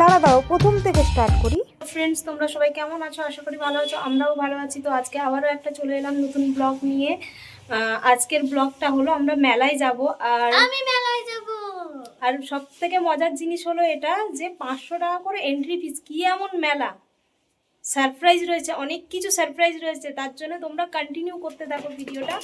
দাঁড়া দাঁড়াও প্রথম থেকে স্টার্ট করি। ফ্রেন্ডস তোমরা সবাই কেমন আছো? আশা করি ভালো আছো আমরাও ভালো আছি। তো আজকে আবারও একটা চলে এলাম নতুন ব্লগ নিয়ে। আজকের ব্লগটা হলো আমরা মেলায় যাব আর আমি মেলায় যাব। আর সব থেকে মজার জিনিস হলো এটা যে পাঁচশো টাকা করে এন্ট্রি ফিস কি এমন মেলা? সারপ্রাইজ রয়েছে অনেক কিছু সারপ্রাইজ রয়েছে। তার জন্য তোমরা কন্টিনিউ করতে থাকো ভিডিওটা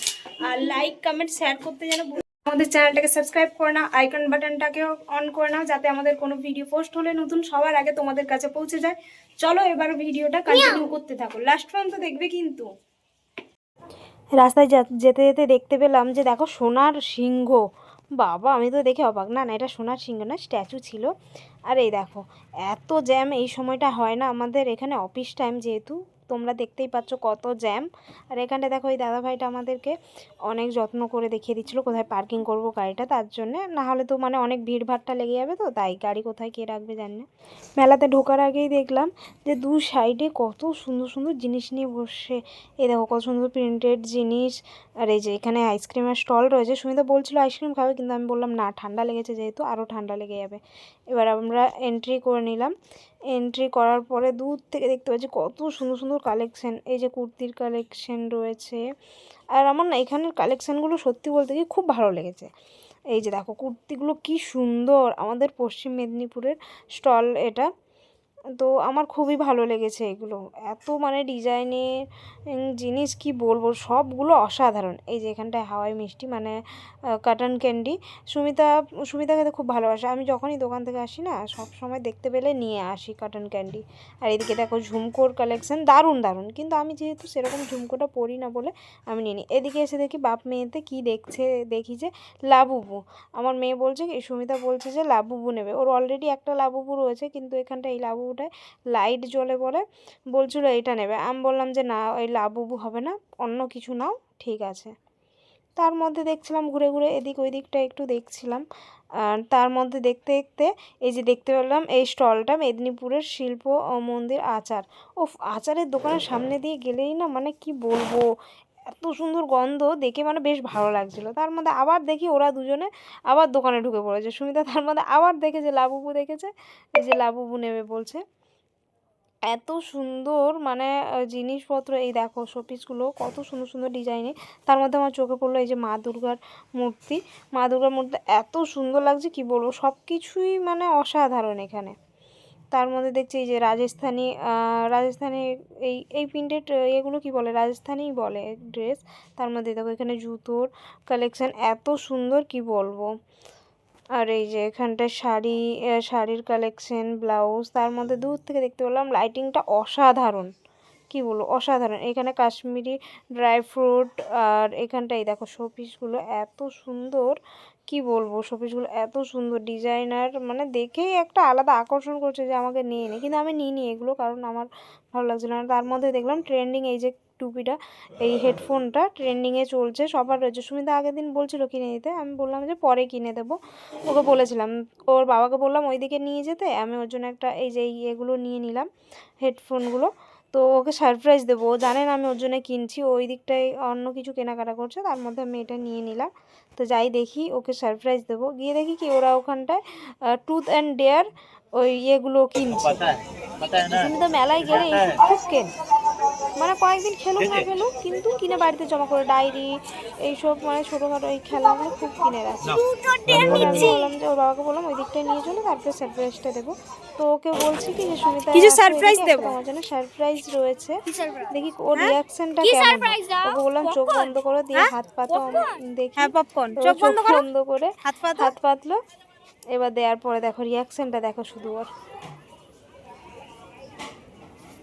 আর লাইক কমেন্ট শেয়ার করতে যেন। আমাদের চ্যানেলটাকে সাবস্ক্রাইব করে নাও, আইকন বাটনটাকেও অন করে নাও, যাতে আমাদের কোনো ভিডিও পোস্ট হলে নতুন সবার আগে তোমাদের কাছে পৌঁছে যায়। চলো এবার ভিডিওটা কন্টিনিউ করতে থাকো। লাস্ট পর্যন্ত দেখবে কিন্তু। রাস্তায় যেতে যেতে দেখতে পেলাম যে দেখো সোনার সিংহ। বাবা, আমি তো দেখে অবাক। না না, এটা সোনার সিংহ না স্ট্যাচু ছিল। আর এই দেখো, এত জ্যাম এই সময়টা হয় না। আমাদের এখানে অফিস টাইম যেহেতু তোমরা দেখতেই পাচ্ছ কত জ্যাম। আর এখানটা দেখো, এই দাদা ভাইটা আমাদেরকে অনেক যত্ন করে দেখিয়ে দিচ্ছিল কোথায় পার্কিং করব গাড়িটা, তার জন্যে। না হলে তো মানে অনেক ভিড় ভাড়টা লেগে যাবে তো, তাই গাড়ি কোথায় কে রাখবে জানি না। মেলাতে ঢোকার আগেই দেখলাম যে দু সাইডে কত সুন্দর সুন্দর জিনিস নিয়ে বসে। এই দেখো কত সুন্দর প্রিন্টেড জিনিস। আর এই যে এখানে আইসক্রিমের স্টল রয়েছে। সুমিতা বলছিল, আইসক্রিম খাবে? কিন্তু আমি বললাম, না, ঠান্ডা লেগেছে যেহেতু আরও ঠান্ডা লেগে যাবে। এবার আমরা এন্ট্রি করে নিলাম। এন্ট্রি করার পরে দূর থেকে দেখতে পাচ্ছি কত সুন্দর সুন্দর কালেকশান এই যে কুর্তির কালেকশন রয়েছে। আর আমার না এখানের কালেকশানগুলো সত্যি বলতে গিয়ে খুব ভালো লেগেছে। এই যে দেখো কুর্তিগুলো কি সুন্দর, আমাদের পশ্চিম মেদিনীপুরের স্টল এটা। তো আমার খুবই ভালো লেগেছে এগুলো। এত মানে ডিজাইনের জিনিস কি বলব? সবগুলো অসাধারণ। এই যে এখানটায় হাওয়াই মিষ্টি মানে কাটন ক্যান্ডি সুমিতা সুমিতা খেতে খুব ভালোবাসে। আমি যখনই দোকান থেকে আসি না, সব সময় দেখতে পেলে নিয়ে আসি কাটন ক্যান্ডি আর এদিকে দেখো ঝুমকোর কালেকশন দারুণ দারুণ। কিন্তু আমি যেহেতু সেরকম ঝুমকোটা পরি না বলে আমি নিয়ে নিই এদিকে এসে দেখি বাপ মেয়েতে কি দেখছে, দেখি যে লাবুবু। আমার মেয়ে বলছে সুমিতা বলছে যে লাবুবু নেবে। ওর অলরেডি একটা লাবুবু রয়েছে, কিন্তু এখানটা এই লাবুবুটায় লাইট জ্বলে বলে বলছিল এটা নেবে আমি বললাম যে না ওই লাবুবু হবে না অন্য কিছু নাও ঠিক আছে তার মধ্যে দেখছিলাম ঘুরে ঘুরে এদিক ওই দিকটা একটু দেখছিলাম আর তার মধ্যে দেখতে দেখতে এই যে দেখতে পেলাম এই স্টলটা মেদিনীপুরের শিল্প ও মন্দির আচার ও আচারের দোকানের সামনে দিয়ে গেলেই না মানে কি বলব এত সুন্দর গন্ধ দেখে মানে বেশ ভালো লাগছিল। তার মধ্যে আবার দেখি ওরা দুজনে আবার দোকানে ঢুকে পড়েছে। সুমিতা তার মধ্যে আবার দেখেছে লাবুবু দেখেছে, এই যে লাবুবু নেবে বলছে এত সুন্দর মানে জিনিসপত্র, এই দেখো শোপিসগুলো, কত সুন্দর সুন্দর ডিজাইনে। তার মধ্যে আমার চোখে পড়ল এই যে মা দুর্গার মূর্তি। মা দুর্গার মূর্তি এত সুন্দর লাগছে, কি বলব? সব কিছুই মানে অসাধারণ এখানে। তার মধ্যে দেখছি এই যে রাজস্থানি রাজস্থানী রাজস্থানি এই এই প্রিন্টেড এগুলো কি বলে? রাজস্থানিই বলে ড্রেস। তার মধ্যে দেখো এখানে জুতোর কালেকশান এত সুন্দর, কি বলব? আর এই যে এখানটায় শাড়ি শাড়ির কালেকশন ব্লাউজ তার মধ্যে দূর থেকে দেখতে পেলাম লাইটিংটা অসাধারণ। কি বলব? অসাধারণ। এখানে কাশ্মীরি ড্রাই ফ্রুট আর এখানটায় দেখো শোপিসগুলো এত সুন্দর। কি বলব? শোপিসগুলো এত সুন্দর। ডিজাইনার মানে দেখেই একটা আলাদা আকর্ষণ করছে যে আমাকে নিয়ে নি। কিন্তু আমি নিইনি এগুলো কারণ আমার ভালো লাগছিল না। তার মধ্যে দেখলাম ট্রেন্ডিং এই যে টুপিটা, এই হেডফোনটা ট্রেন্ডিংয়ে চলছে। সবার রয়েছে। সুমিতা আগের দিন বলছিল কিনে দিতে। আমি বললাম যে পরে কিনে দেবো। ওকে বলেছিলাম। ওর বাবাকে বললাম, ওইদিকে নিয়ে যেতে। আমি ওর জন্য একটা এই যে এই এগুলো নিয়ে নিলাম হেডফোনগুলো তো ওকে সারপ্রাইজ দেবো। ও জানেন আমি ওর জন্য কিনছি। ওই দিকটায় অন্য কিছু কেনাকাটা করছে তার মধ্যে আমি এটা নিয়ে নিলাম। তো যাই দেখি ওকে সারপ্রাইজ দেবো। গিয়ে দেখি কি ওরা ওখানটায় টুথ অ্যান্ড ডেয়ার ওই ইয়েগুলো কিনছে। তুমি তো মেলায় গেলে এইসব খুব কেন? মানে কয়েকদিন খেলুক না খেলুক কিন্তু কিনে বাড়িতে জমা করে ডায়েরি এইসব মানে ছোটোখাটো এই খেলাগুলো খুব কিনে রাখি। বললাম যে ওর বাবাকে বললাম ওই দিকটায় নিয়ে চলো তারপরে সারপ্রাইজটা দেবো। তো ওকে বলছি কি যে সুমিতা কিছু এদিকে, দেবো? তোমার জন্য সারপ্রাইজ রয়েছে। দেখি ওর রিয়াকশনটা কেমন। ওকে বললাম চোখ বন্ধ করে দিয়ে হাত পাতো দেখি। হ্যাঁ পপকর্ন চোখ বন্ধ করে। হাত হাত পাতলো। এবার দেওয়ার পরে দেখো রিয়াকশনটা দেখো শুধু ওর।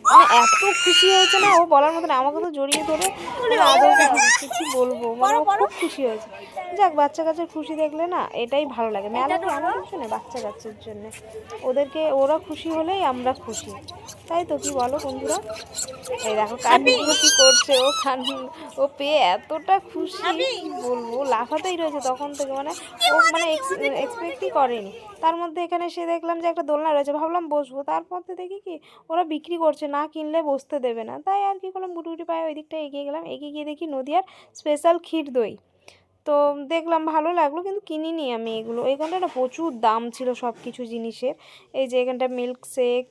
মানে এত খুশি হয়েছে না? ও বলার মতন আমাকে তো জড়িয়ে ধরে আদর করে কি বলব? মানে ও খুব খুশি হয়েছে। যাক বাচ্চা কাচ্চার খুশি দেখলে না এটাই ভালো লাগে। মেলা তো আমার কিছু না বাচ্চা কাচ্চার জন্য। ওদেরকে ওরা খুশি হলেই আমরা খুশি। তাই তো কি বলো বন্ধুরা? এই দেখো কান্নাগুলো কি করছে ও কান ও পেয়ে এতটা খুশি কি বলব? লাফাতেই রয়েছে তখন থেকে মানে ও মানে এক্সপেক্টই করেনি। তার মধ্যে এখানে সে দেখলাম যে একটা দোলনা রয়েছে। ভাবলাম বসবো। তারপর তো দেখি কি ওরা বিক্রি করছে। না কিনলে বসতে দেবে না। তাই আর কি করলাম, গুটুগুটি গুটি পায়ে ওই দিকটা এগিয়ে গেলাম। এগিয়ে গিয়ে দেখি নদিয়ার স্পেশাল ক্ষীর দই। তো দেখলাম ভালো লাগল কিন্তু কিনিনি আমি এগুলো। এখানটা না প্রচুর দাম ছিল সব কিছু জিনিসের। এই যে এখানটা মিল্ক শেক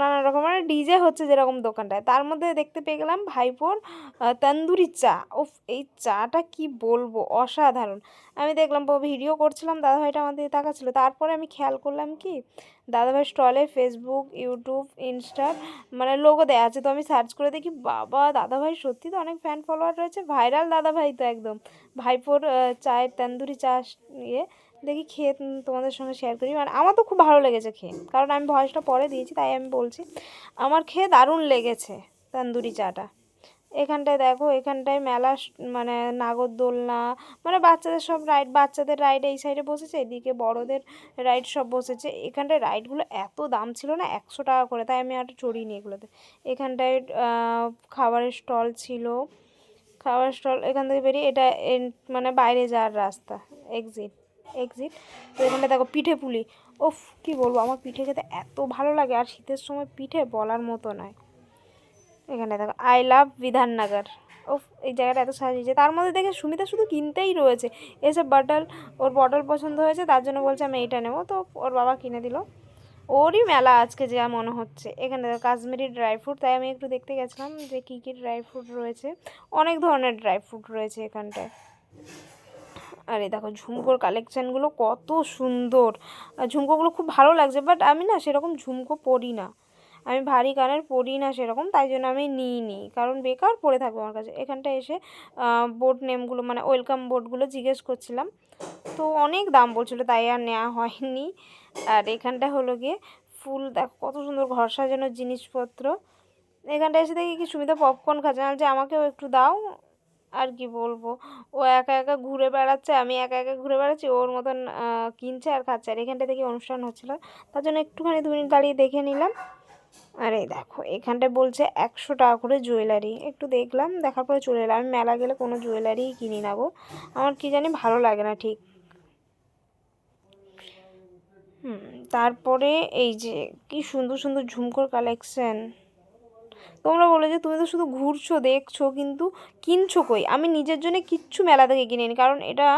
নানা রকম। মানে ডিজে হচ্ছে যেরকম দোকানটায়। তার মধ্যে দেখতে পেয়ে গেলাম ভাইপোর তন্দুরি চা। উফ, এই চাটা কি বলব? অসাধারণ। আমি দেখলাম ভিডিও করছিলাম দাদাভাইটা আমার দিকে তাকাচ্ছিল। তারপরে আমি খেয়াল করলাম কি, দাদাভাই স্টলে ফেসবুক ইউটিউব ইনস্টা মানে লোগো দেওয়া আছে। তো আমি সার্চ করে দেখি, বাবা, দাদাভাই সত্যি তো অনেক ফ্যান ফলোয়ার রয়েছে। ভাইরাল দাদাভাই তো একদম। ভাইপোর চায়ের, তন্দুরি চা ইয়ে দেখি খেয়ে তোমাদের সঙ্গে শেয়ার করি। মানে আমার তো খুব ভালো লেগেছে খেয়ে। কারণ আমি ভয়েসটা পরে দিয়েছি, তাই আমি বলছি, আমার খেয়ে দারুণ লেগেছে তন্দুরি চাটা। এখানটায় দেখো, এখানটায় মেলা মানে নাগরদোলনা মানে বাচ্চাদের সব রাইড বাচ্চাদের রাইড এই সাইডে বসেছে, এদিকে বড়দের রাইড সব বসেছে। এখানটায় রাইডগুলো এত দাম ছিল না, একশো টাকা করে, তাই আমি আর চড়িনি এগুলোতে। এখানটায় খাবারের স্টল ছিল। খাবার স্টল এখান থেকে বেরিয়ে এটা মানে বাইরে যাওয়ার রাস্তা এক্সিট এক্সিট তো এখানে দেখো পিঠে পুলি। ওফ কি বলব, আমার পিঠে খেতে এত ভালো লাগে, আর শীতের সময় পিঠে বলার মতো নয়। এখানে দেখো আই লাভ বিধাননগর। ওফ এই জায়গাটা এত সাজিয়েছে। তার মধ্যে দেখে সুমিতা শুধু কিনতেই রয়েছে। এসে বটল ওর বটল পছন্দ হয়েছে, তার জন্য বলছে আমি এইটা নেব। তো ওর বাবা কিনে দিল। ওরই মেলা আজকে যা মনে হচ্ছে। এখানে দেখো, কাশ্মীরি ড্রাই ফ্রুট তাই আমি একটু দেখতে গেছিলাম যে কী কী ড্রাই ফ্রুট রয়েছে। অনেক ধরনের ড্রাই ফ্রুট রয়েছে এখানটায়। আর এই দেখো ঝুমকোর কালেকশানগুলো কত সুন্দর। ঝুমকোগুলো খুব ভালো লাগছে বাট আমি না সেরকম ঝুমকো পরি না। আমি ভারী কানের পরি না সেরকম, তাই জন্য আমি নিই নিইনি কারণ বেকার পড়ে থাকবে আমার কাছে। এখানটা এসে বোর্ড নেমগুলো মানে ওয়েলকাম বোর্ডগুলো জিজ্ঞেস করছিলাম। তো অনেক দাম বলছিল, তাই আর নেওয়া হয়নি। আর এখানটা হলো গিয়ে ফুল, দেখো কত সুন্দর ঘর সাজানোর জিনিসপত্র। এখানটা এসে দেখি কি সুবিধা পপকর্ন খাচ্ছে। না যে আমাকেও একটু দাও। আর কি বলব? ও একা একা ঘুরে বেড়াচ্ছে, আমি একা একা ঘুরে বেড়াচ্ছি, ওর মতন কিনছে আর খাচ্ছে। আর এখানটা থেকে অনুষ্ঠান হচ্ছিল, তার জন্য একটুখানি দু মিনিট দাঁড়িয়ে দেখে নিলাম। আর দেখো, এখানটায় বলছে একশো টাকা করে জুয়েলারি। একটু দেখলাম, দেখার পরে চলে এলাম। আমি মেলা গেলে কোনো জুয়েলারিই কিনি না গো। আমার কি জানি ভালো লাগে না ঠিক। হুম, তারপরে এই যে, কি সুন্দর সুন্দর ঝুমকোর কালেকশন তোমরা বলে যে তুমি তো শুধু ঘুরছো, দেখছ, কিন্তু কিনছো কই? আমি নিজের জন্য কিচ্ছু মেলা থেকে কিনিনি, কারণ এটা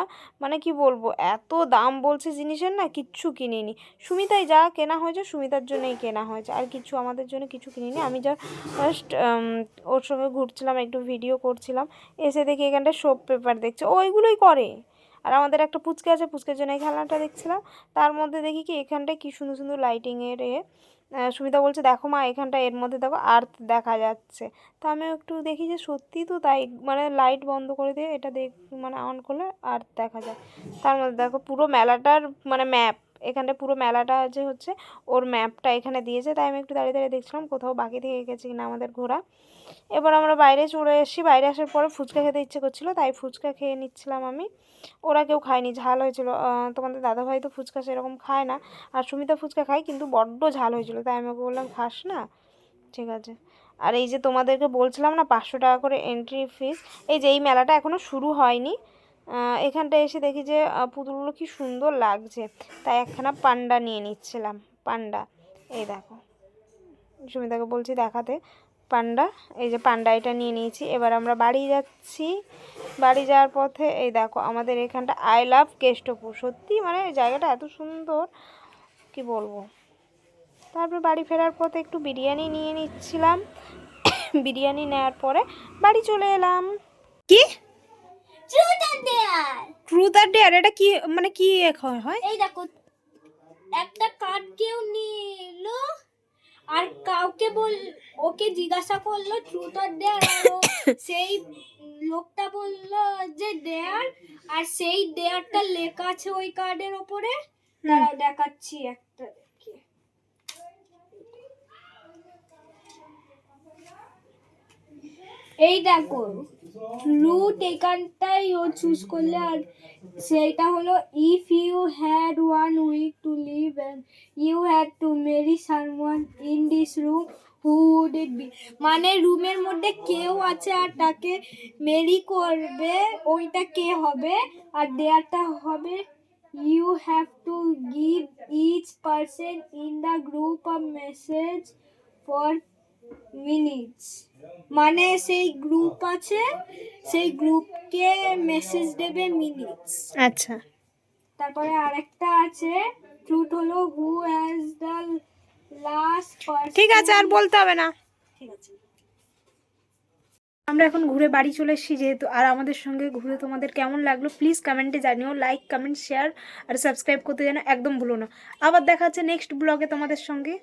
মানে কি বলব, এত দাম বলছে জিনিসের না, কিচ্ছু কিনিনি। সুমিতাই যা কেনা হয়েছে, সুমিতার জন্যই কেনা হয়েছে। আর কিছু আমাদের জন্য কিছু কিনিনি। আমি যা ফার্স্ট ওর সঙ্গে ঘুরছিলাম, একটু ভিডিও করছিলাম। এসে দেখি এখানটা সোপ পেপার দেখছে। ওইগুলোই করে। আর আমাদের একটা পুচকে আছে, পুচকের জন্য এই খেলনাটা দেখছিলাম। তার মধ্যে দেখি কি এখানটায় কী সুন্দর সুন্দর লাইটিংয়ের এ সুবিধা সুমিতা বলছে, দেখো মা এখানটা এর মধ্যে দেখো আর্থ দেখা যাচ্ছে। তা আমি একটু দেখি যে সত্যি তো তাই মানে লাইট বন্ধ করে দিয়ে এটা দেখ মানে অন করলে আর্থ দেখা যায়। তার মধ্যে দেখো পুরো মেলাটার মানে ম্যাপ এখানটা পুরো মেলাটা যে হচ্ছে, ওর ম্যাপটা এখানে দিয়েছে। তাই আমি একটু দাঁড়িয়ে দাঁড়িয়ে দেখছিলাম কোথাও বাকি থেকে গেছে কিনা আমাদের ঘোরা। এবার আমরা বাইরে চলে এসেছি। বাইরে আসার পরে ফুচকা খেতে ইচ্ছে করছিল, তাই ফুচকা খেয়ে নিচ্ছিলাম আমি। ওরা কেউ খায়নি, ঝাল হয়েছিল। তোমাদের দাদাভাই তো ফুচকা সেরকম খায় না। আর সুমিতা ফুচকা খায়, কিন্তু বড্ড ঝাল হয়েছিল। তাই আমি বললাম, খাস না? ঠিক আছে। আর এই যে তোমাদেরকে বলছিলাম না, পাঁচশো টাকা করে এন্ট্রি ফিস এই যে এই মেলাটা এখনও শুরু হয়নি। এখানটা এসে দেখি যে পুতুলগুলো কি সুন্দর লাগছে। তাই একখানা পান্ডা নিয়ে নিচ্ছিলাম। পান্ডা, এই দেখো। সুমিতাকে বলছি দেখাতে। পান্ডা, এই যে পান্ডা এটা নিয়ে নিয়েছি। এবার আমরা বাড়ি যাচ্ছি। বাড়ি যাওয়ার পথে, এই দেখো, আমাদের এখানটা আই লাভ কেষ্টপুর। সত্যি মানে জায়গাটা এত সুন্দর, কি বলব? তারপর বাড়ি ফেরার পথে একটু বিরিয়ানি নিয়ে নিচ্ছিলাম। বিরিয়ানি নেওয়ার পরে বাড়ি চলে এলাম। কি? ট্রুথ দেয়ার ট্রুথ আর ডেয়ার এটা কি মানে কি এখন হয়? এই দেখো একটা কার্ড কেউ নিল আর কাউকে বল ওকে জিজ্ঞাসা করল ট্রুথ আর ডেয়ার ও সেই লোকটা বলল যে ডেয়ার আর সেই ডেয়ারটা লেখা আছে ওই কার্ডের ওপরে। দাঁড়াও দেখাচ্ছি একটা দেখে এই দেখো রুট এখানটাই ও চুজ করলে আর সেইটা হলো if you had one week to live and you had to marry someone in this room who would it be মানে রুমের মধ্যে কেউ আছে আর তাকে মেরি করবে, ওইটা কে হবে? আর দেয়ারটা হবে you have to give each person in the group a message for minutes মানে সেই গ্রুপ আছে সেই গ্রুপকে মেসেজ দেবে মিনিটস আচ্ছা। তারপরে আরেকটা আছে ট্রুথ হলো হু হ্যাজ দ্য লাস্ট ঠিক আছে আর বলতে হবে না। ঠিক আছে। আমরা এখন ঘুরে বাড়ি চলে এসেছি যেহেতু আর আমাদের সঙ্গে ঘুরে তোমাদের কেমন লাগল প্লিজ কমেন্টে জানিও লাইক কমেন্ট শেয়ার আর সাবস্ক্রাইব করতে যেন একদম ভুলো না। আবার দেখা হচ্ছে নেক্সট ব্লগে তোমাদের সঙ্গে।